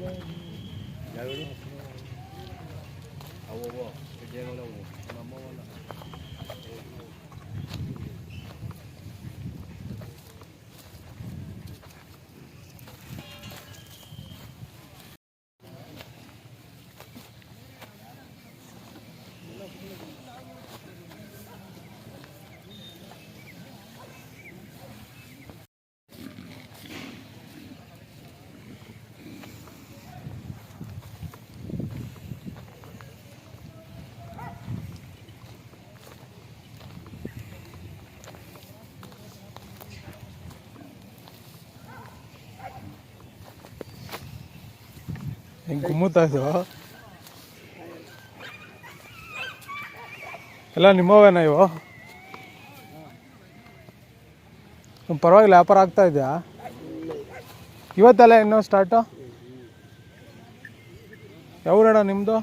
Ya ಹಿಂಗೆ ಗುಮ್ಮುತ್ತಾ ಇದು ಎಲ್ಲ ನಿಮ್ಮವೇನ ಇವು ನಿಮ್ಮ ಪರವಾಗಿಲ್ಲ, ವ್ಯಾಪಾರ ಆಗ್ತಾ ಇದೆಯಾ? ಇವತ್ತಲ್ಲ ಇನ್ನೂ ಸ್ಟಾರ್ಟು ಯಾವ ನಿಮ್ಮದು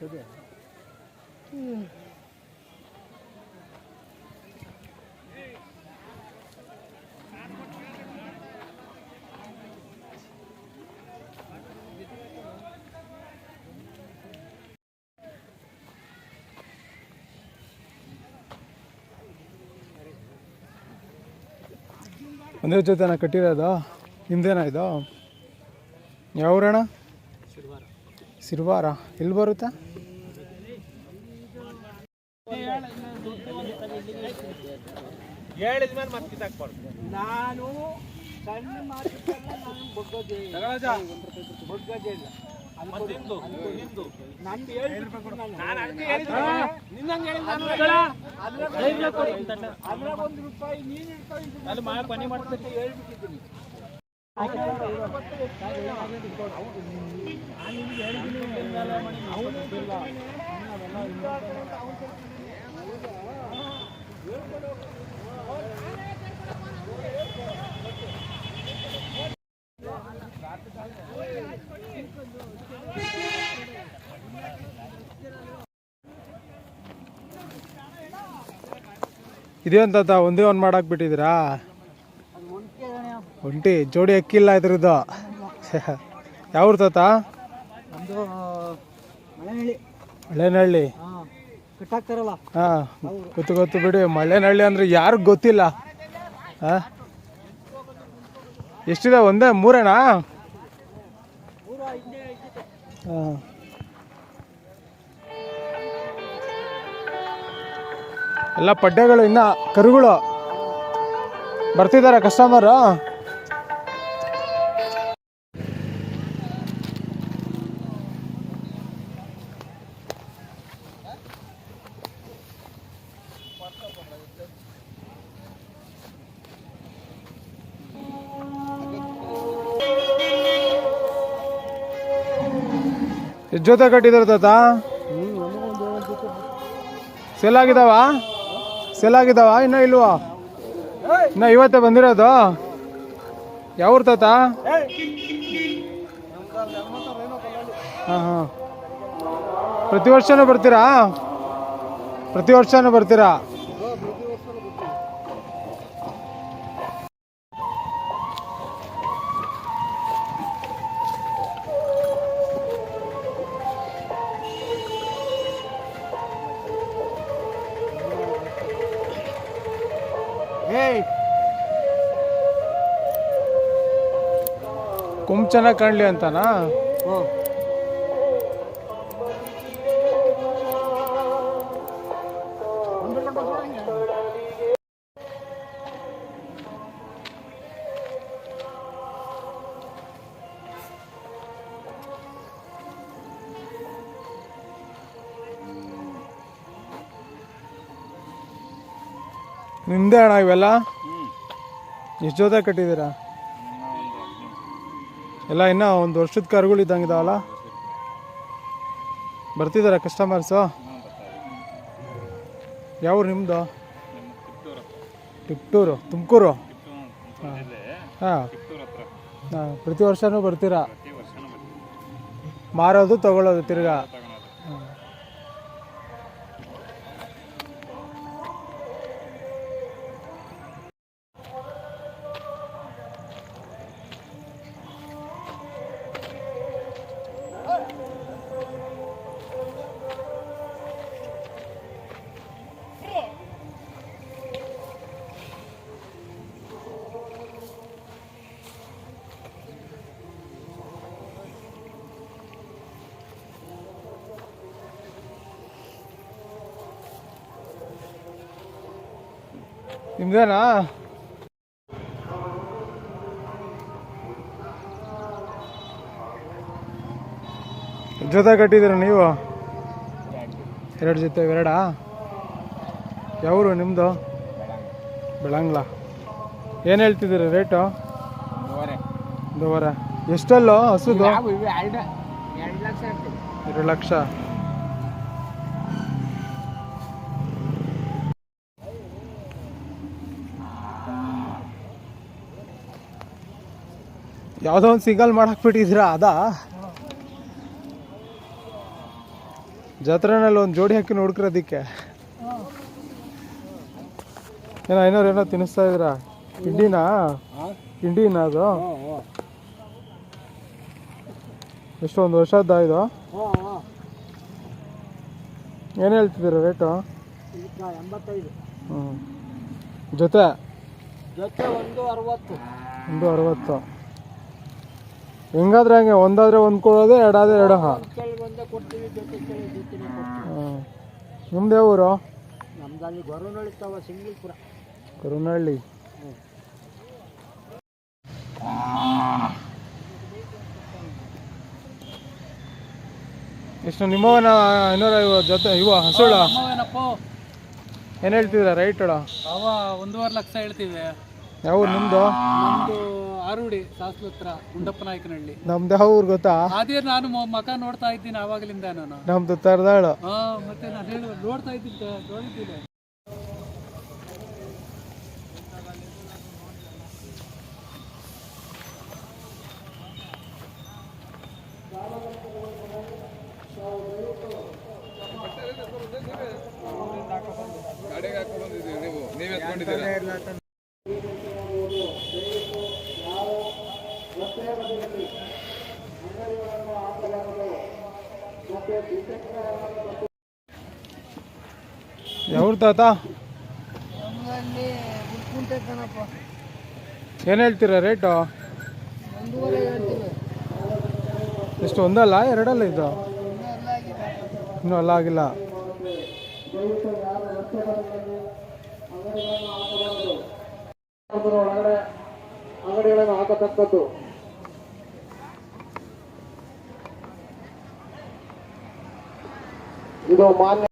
ಬೊಮ್ಮಲ್ದಾಪುರಣ್ಣ ಒಂದೇ ಜೊತೆನ ಕಟ್ಟಿರೋದು? ನಿಮ್ದೇನಾ ಇದು? ಯಾವೂರಣ್ಣ? ಸಿರ್ವಾರ ಎಲ್ಲಿ ಬರುತ್ತೆ? ನಾನು ರೂಪಾಯಿ ನೀನು ಹೇಳ್ಬಿಟ್ಟಿದ್ದೀನಿ. ಇದೇನ್ ಅಂತ ಒಂದೇ ಒಂದು ಮಾಡಕ್ ಬಿಟ್ಟಿದ್ದೀರಾ? ಒಂಟಿ ಜೋಡಿ ಅಕ್ಕಿಲ್ಲ ಇದ್ರದ್ದು. ಯಾವ ತಾತ? ನಮ್ದು ಮಳೆನಹಳ್ಳಿ ಹಾಂ ಕಟ್ಟಾಕ್ತಾರಲ್ಲ. ಹಾ ಗೊತ್ತು ಗೊತ್ತು ಬಿಡಿ. ಮಳೆನಹಳ್ಳಿ ಅಂದ್ರೆ ಯಾರಿಗೂ ಗೊತ್ತಿಲ್ಲ. ಹಾ? ಎಷ್ಟಿದೆ ಒಂದೇ? ಮೂರೇನಾ. ಹಾ. ಎಲ್ಲ ಪಡ್ಡೆಗಳು ಇನ್ನ ಕರುಗಳು ಬರ್ತಿದ್ದಾರೆ ಕಸ್ಟಮರು ಜೊತೆ ಕಟ್ಟಿದ್ರು ತಾತ? ಸೆಲ್ ಆಗಿದಾವ? ಸೆಲ್ ಆಗಿದಾವ? ಇನ್ನ ಇಲ್ವಾ? ಇನ್ನ ಇವತ್ತೇ ಬಂದಿರೋದು? ಯಾವ್ರ ತಾತ? ಹಾಂ. ಪ್ರತಿ ವರ್ಷನೂ ಬರ್ತೀರಾ? ಪ್ರತಿ ವರ್ಷನೂ ಬರ್ತೀರಾ? ಏಯ್. ಕುಂಚನ ಕಣ್ಲಿ ಅಂತನಾ? ಹ್ಞೂ ನಿಮ್ದೇ ಅಣ್ಣ ಇವೆಲ್ಲ? ಎಷ್ಟು ಜೊತೆ ಕಟ್ಟಿದ್ದೀರಾ? ಎಲ್ಲ ಇನ್ನ ಒಂದು ವರ್ಷದ ಕರುಗಳು ಇದ್ದಂಗೆ ಇದಾವಲ್ಲ? ಬರ್ತಿದಾರ ಕಸ್ಟಮರ್ಸು ಯಾವ ನಿಮ್ಮದು ಟಿಪ್ಟೂರು ತುಮಕೂರು? ಹಾಂ. ಹಾಂ, ಪ್ರತಿ ವರ್ಷನೂ ಬರ್ತೀರಾ? ಮಾರೋದು ತಗೊಳ್ಳೋದು ತಿರ್ಗಾ. ನಿಮ್ದೇನಾ? ಜೊತೆ ಕಟ್ಟಿದ್ದೀರ ನೀವು? ಎರಡು ಜೊತೆ ಎರಡಾ? ಯಾವರು ನಿಮ್ಮದು ಬೆಳಂಗ್ಲ. ಏನು ಹೇಳ್ತಿದ್ದೀರಿ ರೇಟು? ಒಂದೂವರೆ ಎಷ್ಟಲ್ಲೋ ಹಸುದು? ಎರಡು ಲಕ್ಷ. ಯಾವುದೋ ಒಂದು ಸಿಂಗಲ್ ಮಾಡಕ್ ಬಿಟ್ಟಿದ್ದೀರಾ? ಅದಾ? ಜಾತ್ರೆನಲ್ಲಿ ಒಂದು ಜೋಡಿ ಹಾಕಿ ನೋಡ್ಕಿರೋದಿಕ್ಕೆ. ಏನೋ ಐನೂರು ಏನೋ ತಿನ್ನಿಸ್ತಾ ಇದ್ದೀರಾ? ಹಿಂಡಿನಾ ಹಿಂಡಿನಾ ಅದು? ಎಷ್ಟೊಂದು ಹ್ಞೂ ಎಷ್ಟು ಒಂದು ವರ್ಷದ ಇದು? ಏನು ಹೇಳ್ತಿದ್ದೀರಾ ರೇಟು ಎಂಬತ್ತೈದು. ಹ್ಞೂ ಜೊತೆ? ಜೊತೆ ಒಂದು ಅರವತ್ತು. ಒಂದು ಅರವತ್ತು. ಹೆಂಗಾದ್ರೆ ಹಂಗೆ ಒಂದಾದ್ರೆ ಒಂದು ಕೊಡೋದು ಎರಡಾದ್ರೆ ಎರಡು ಹಾಂ. ನಿಮ್ದೇ ಊರು? ನಮ್ದು ಅಲ್ಲಿ ಗೊರವನಳಿತಾವ ಸಿಂಗ್ಲಿಪುರ. ಕರುನಹಳ್ಳಿ ಎಷ್ಟು ನಿಮ್ಮವನ ಇನ್ನೂರ ಜೊತೆ ಇವ ಹಸುಳ? ಏನು ಹೇಳ್ತಿದ್ದೀರಾ ರೈಟ್ ಅಡ ಅವ ಒಂದೂವರೆ ಲಕ್ಷ ಹೇಳ್ತೀವಿ ಯಾವ ನಿಮ್ಮದು ನಮ್ದು ಆರುಡಿ ಸಾಸ್ಲು ಹತ್ರ ಗುಂಡಪ್ಪ ನಾಯಕನಹಳ್ಳಿ. ನಮ್ದು ಊರು ಗೊತ್ತಾ? ಅದೇ ನಾನು ಮ- ಮಕ ನೋಡ್ತಾ ಇದ್ದೀನಿ ಆವಾಗಲಿಂದ ನಾನು. ನಮ್ದು ತರದಾಳು. ಹಾ ಮತ್ತೆ ನಾನು ಹೇಳಿ ನೋಡ್ತಾ ಇದ್ದೀನಿ ನೋಡಿದ್ದೀನಿ. ಯಾವ ತಾತ ಏನು ಹೇಳ್ತೀರಾ ರೇಟು ಎಷ್ಟು ಒಂದಲ್ಲ ಎರಡಲ್ಲ ಇದು ಇನ್ನೂ ಎಲ್ಲ ಆಗಿದೆ ಇನ್ನೂ ಅಲ್ಲ ಆಗಿಲ್ಲ ಅಂಗಡಿಗಳನ್ನು ಹಾಕತಕ್ಕದ್ದು ಇದು ಮಾನ್ಯ